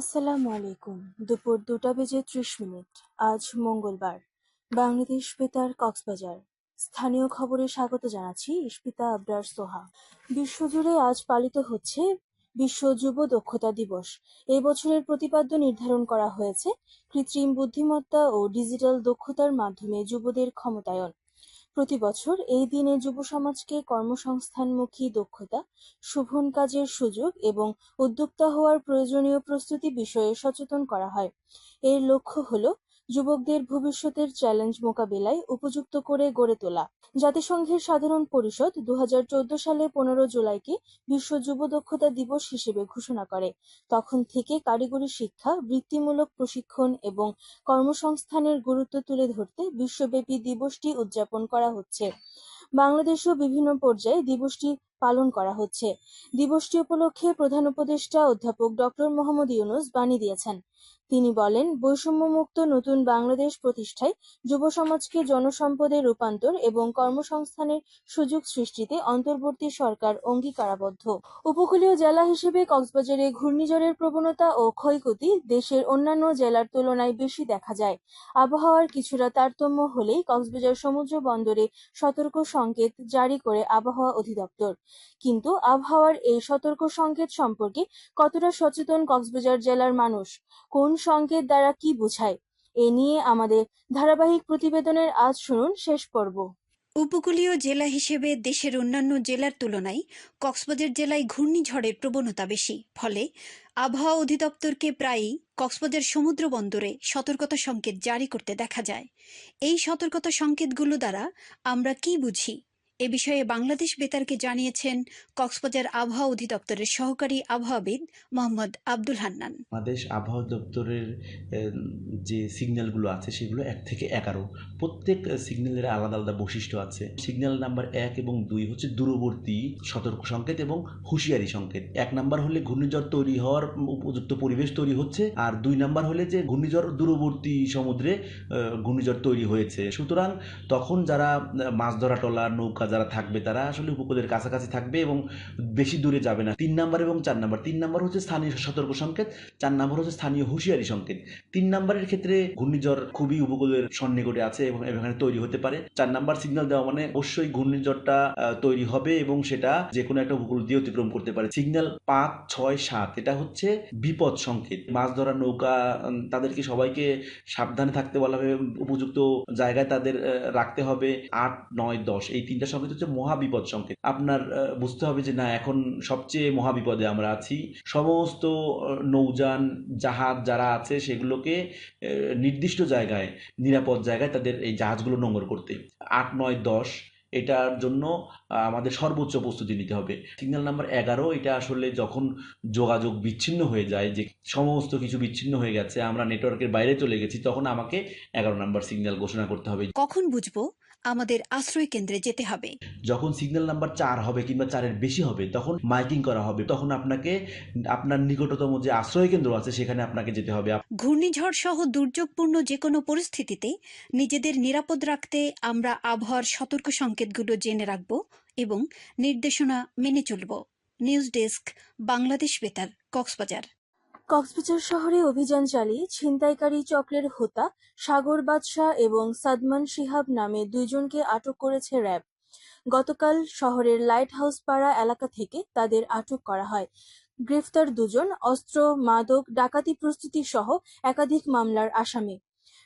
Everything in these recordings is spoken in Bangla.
আসসালামু আলাইকুম। দুপুর দুটা বেজে ত্রিশ মিনিট। আজ মঙ্গলবার। বাংলাদেশ বেতার কক্সবাজার। স্থানীয় খবরে স্বাগত জানাচ্ছি ইস্পিতা আবরার সোহা। বিশ্বজুড়ে আজ পালিত হচ্ছে বিশ্ব যুব দক্ষতা দিবস। এই বছরের প্রতিপাদ্য নির্ধারণ করা হয়েছে কৃত্রিম বুদ্ধিমত্তা ও ডিজিটাল দক্ষতার মাধ্যমে যুবদের ক্ষমতায়ন। প্রতি বছর এই দিনে যুব সমাজকে কর্মসংস্থানমুখী দক্ষতা, শোভন কাজের সুযোগ এবং উদ্যোক্তা হওয়ার প্রয়োজনীয় প্রস্তুতি বিষয়ে সচেতন করা হয়। এর লক্ষ্য হল যুবকদের ভবিষ্যতের চ্যালেঞ্জ মোকাবিলায় উপযুক্ত করে গড়ে তোলা। জাতিসংঘের সাধারণ পরিষদ দু সালে পনেরো জুলাইকে বিশ্ব যুব দক্ষতা দিবস হিসেবে ঘোষণা করে। তখন থেকে কারিগরি শিক্ষা, বৃত্তিমূলক প্রশিক্ষণ এবং কর্মসংস্থানের গুরুত্ব তুলে ধরতে বিশ্বব্যাপী দিবসটি উদযাপন করা হচ্ছে। বাংলাদেশেও বিভিন্ন পর্যায়ে দিবসটি পালন করা হচ্ছে। দিবসটি উপলক্ষে প্রধান উপদেষ্টা অধ্যাপক ডক্টর মোহাম্মদ ইউনুস বাণী দিয়েছেন। তিনি বলেন, বৈষম্যমুক্ত নতুন বাংলাদেশ প্রতিষ্ঠায় যুব সমাজকে জনসম্পদে রূপান্তর এবং কর্মসংস্থানের সুযোগ সৃষ্টিতে অন্তর্বর্তী সরকার অঙ্গীকারাবদ্ধ। উপকূলীয় জেলা হিসেবে কক্সবাজারে ঘূর্ণিঝড়ের প্রবণতা ও ক্ষয়ক্ষতি দেশের অন্যান্য জেলার তুলনায় বেশি দেখা যায়। আবহাওয়ার কিছুটা তারতম্য হলেই কক্সবাজার সমুদ্র বন্দরে সতর্ক সংকেত জারি করে আবহাওয়া অধিদপ্তর। কিন্তু আবহাওয়ার এই সতর্ক সংকেত সম্পর্কে কতটা সচেতন কক্সবাজার জেলার মানুষ, কোন সংকেত দ্বারা কি বোঝায়, এ নিয়ে আমাদের ধারাবাহিক প্রতিবেদনের আজ শুনুন শেষ পর্ব। উপকূলীয় জেলা হিসেবে দেশের অন্যান্য জেলার তুলনায় কক্সবাজার জেলায় ঘূর্ণিঝড়ের প্রবণতা বেশি, ফলে আবহাওয়া অধিদপ্তরকে প্রায়ই কক্সবাজার সমুদ্র বন্দরে সতর্কতা সংকেত জারি করতে দেখা যায়। এই সতর্কতা সংকেতগুলো দ্বারা আমরা কি বুঝি এ বিষয়ে বাংলাদেশ বেতারকে জানিয়েছেন কক্সবাজার আবহাওয়া অধিদপ্তরের সহকারী আবহাওয়াবিদ মোহাম্মদ আব্দুল হান্নান। বাংলাদেশ আবহাওয়া দপ্তরের যে সিগন্যালগুলো আছে সেগুলো এক থেকে এগারো। প্রত্যেক সিগন্যালের আলাদা আলাদা বৈশিষ্ট্য আছে। সিগন্যাল নাম্বার এক এবং দুই হচ্ছে দূরবর্তী, সতর্ক সংকেত এবং হুঁশিয়ারি সংকেত। এক নাম্বার হলে ঘূর্ণিঝড় তৈরি হওয়ার উপযুক্ত পরিবেশ তৈরি হচ্ছে। আর দুই নাম্বার হলে যে ঘূর্ণিঝড় দূরবর্তী সমুদ্রে ঘূর্ণিঝড় তৈরি হয়েছে। সুতরাং তখন যারা মাছ ধরা টলা নৌকা যারা থাকবে, তারা আসলে উপকূলের কাছাকাছি থাকবে এবং বেশি দূরে যাবে না। তিন নাম্বার এবং চার নাম্বার। তিন নাম্বার হচ্ছে স্থানীয় সতর্ক সংকেত, চার নাম্বার হচ্ছে স্থানীয় হুঁশিয়ারি সংকেত। তিন নাম্বারের ক্ষেত্রে ঘূর্ণিঝড় খুবই উপকূলের সন্নিকটে আছে এবং এখানে তৈরি হতে পারে। চার নাম্বার সিগন্যাল দেওয়া মানে অবশ্যই ঘূর্ণিঝড়টা তৈরি হবে এবং সেটা যে কোনো একটা উপকূল দিয়ে অতিক্রম করতে পারে। সিগন্যাল পাঁচ, ছয়, সাত, এটা হচ্ছে বিপদ সংকেত। মাছ ধরা নৌকা তাদেরকে সবাইকে সাবধানে থাকতে বলা হবে, উপযুক্ত জায়গায় তাদের রাখতে হবে। আট, নয়, দশ, এই তিনটা সংকেত হচ্ছে মহাবিপদ সংকেত। আপনার বুঝতে হবে যে না, এখন সবচেয়ে মহাবিপদে আমরা আছি। সমস্ত নৌযান, জাহাজ যারা আছে, সেগুলোকে নির্দিষ্ট জায়গায়, নিরাপদ জায়গায় তাদের এই জাহাজগুলো নোংর করতে। আট, নয়, দশ এটার জন্য আমাদের সর্বোচ্চ প্রস্তুতি নিতে হবে। সিগন্যাল নাম্বার এগারো এটা আসলে যখন যোগাযোগ বিচ্ছিন্ন হয়ে যায় যে সমস্ত কিছু বিচ্ছিন্ন হয়ে গেছে আমরা নেটওয়ার্কের বাইরে চলে গেছি তখন আমাকে এগারো নাম্বার সিগন্যাল ঘোষণা করতে হবে। কখন বুঝব? আমাদের আশ্রয় কেন্দ্রে যেতে হবে। যখন সিগন্যাল নাম্বার চার হবে কিংবা চারের বেশি হবে তখন মাইকিং করা হবে। তখন আপনাকে আপনার নিকটতম যে আশ্রয় কেন্দ্র আছে সেখানে আপনাকে যেতে হবে। ঘূর্ণিঝড় সহ দুর্যোগপূর্ণ যে কোনো পরিস্থিতিতে নিজেদের নিরাপদ রাখতে আমরা আবহাওয়ার সতর্ক সংকেতগুলো জেনে রাখব এবং নির্দেশনা মেনে চলব। নিউজ ডেস্ক, বাংলাদেশ বেতার, কক্সবাজার। কক্সবাজার শহরে অভিযান চালিয়ে ছিনতাইকারী চক্রের হোতা সাগর বাদশাহ এবং সাদমান শিহাব নামে দুইজনকে আটক করেছে র্যাব। গতকাল শহরের লাইট হাউস পাড়া এলাকা থেকে তাদের আটক করা হয়। গ্রেফতার দুজন অস্ত্র, মাদক, ডাকাতি প্রস্তুতি সহ একাধিক মামলার আসামি।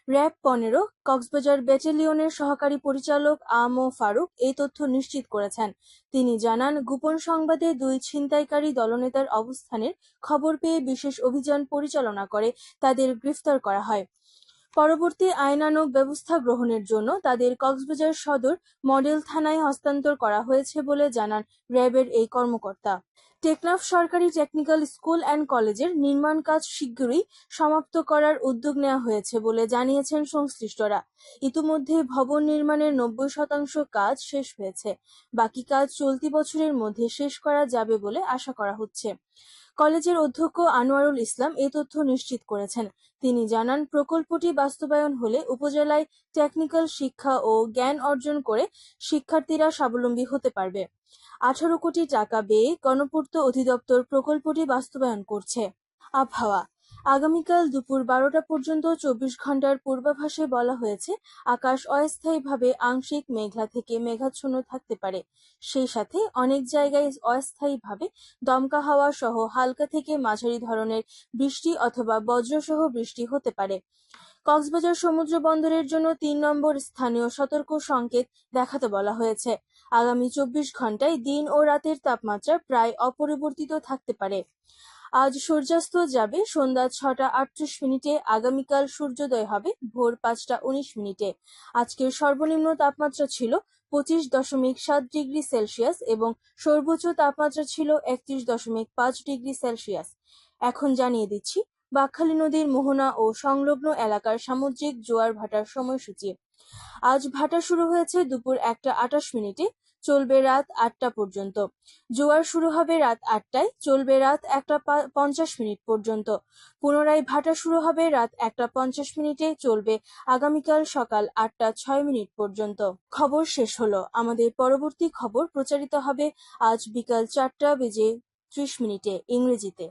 র্যাব পনেরো, কক্সবাজার ব্যাটালিয়নের সহকারী পরিচালক আম ফারুক এই তথ্য নিশ্চিত করেছেন। তিনি জানান, গোপন সংবাদে দুই ছিনতাইকারী দলনেতার অবস্থানের খবর পেয়ে বিশেষ অভিযান পরিচালনা করে, তাদের গ্রেফতার করা হয়। পরবর্তী আইনানুগ ব্যবস্থা গ্রহণের জন্য তাদের কক্সবাজার সদর মডেল থানায় হস্তান্তর করা হয়েছে বলে জানান র্যাবের এই কর্মকর্তা। টেকনাফ সরকারি টেকনিক্যাল স্কুল অ্যান্ড কলেজের নির্মাণ কাজ শিগগিরই সমাপ্ত করার উদ্যোগ নেওয়া হয়েছে বলে জানিয়েছেন সংশ্লিষ্টরা। ইতিমধ্যে ভবন নির্মাণের নব্বই শতাংশ কাজ শেষ হয়েছে। বাকি কাজ চলতি বছরের মধ্যে শেষ করা যাবে বলে আশা করা হচ্ছে। কলেজের অধ্যক্ষ আনোয়ারুল ইসলাম এ তথ্য নিশ্চিত করেছেন। তিনি জানান, প্রকল্পটি বাস্তবায়ন হলে উপজেলায় টেকনিক্যাল শিক্ষা ও জ্ঞান অর্জন করে শিক্ষার্থীরা স্বাবলম্বী হতে পারবে। আঠারো কোটি টাকা ব্যয়ে গণপূর্ত অধিদপ্তর প্রকল্পটি বাস্তবায়ন করছে। আবহাওয়া। আগামীকাল দুপুর বারোটা পর্যন্ত চব্বিশ ঘণ্টার পূর্বাভাসে বলা হয়েছে, আকাশ অস্থায়ীভাবে আংশিক মেঘলা থেকে মেঘাচ্ছন্ন থাকতে পারে। সেই সাথে অনেক জায়গায় অস্থায়ীভাবে দমকা হাওয়া সহ হালকা থেকে মাঝারি ধরনের বৃষ্টি অথবা বজ্রসহ বৃষ্টি হতে পারে। কক্সবাজার সমুদ্র বন্দরের জন্য তিন নম্বর স্থানীয় সতর্ক সংকেত দেখাতে বলা হয়েছে। আগামী চব্বিশ ঘন্টায় দিন ও রাতের তাপমাত্রা প্রায় অপরিবর্তিত থাকতে পারে। আজ সূর্যাস্ত যাবে সন্ধ্যা ছটা আটত্রিশ মিনিটে, আগামীকাল সূর্যোদয় হবে ভোর পাঁচটা উনিশ মিনিটে। আজকের সর্বনিম্ন তাপমাত্রা ছিল পঁচিশ দশমিক সাত ডিগ্রি সেলসিয়াস এবং সর্বোচ্চ তাপমাত্রা ছিল একত্রিশ দশমিক পাঁচ ডিগ্রি সেলসিয়াস। এখন জানিয়ে দিচ্ছি, বাকখালী নদীর মোহনা ও সংলগ্ন এলাকার সামুদ্রিক জোয়ার ভাটার সময়সূচি। আজ ভাটা শুরু হয়েছে দুপুর একটা আটাশ মিনিটে, চলবে রাত আটটা পর্যন্ত। জোয়ার শুরু হবে রাত আটটায়, চলবে রাত একটা পঞ্চাশ মিনিট পর্যন্ত। পুনরায় ভাটা শুরু হবে রাত একটা পঞ্চাশ মিনিটে, চলবে আগামীকাল সকাল আটটা ছয় মিনিট পর্যন্ত। খবর শেষ হলো। আমাদের পরবর্তী খবর প্রচারিত হবে আজ বিকাল চারটা বেজে ত্রিশ মিনিটে ইংরেজিতে।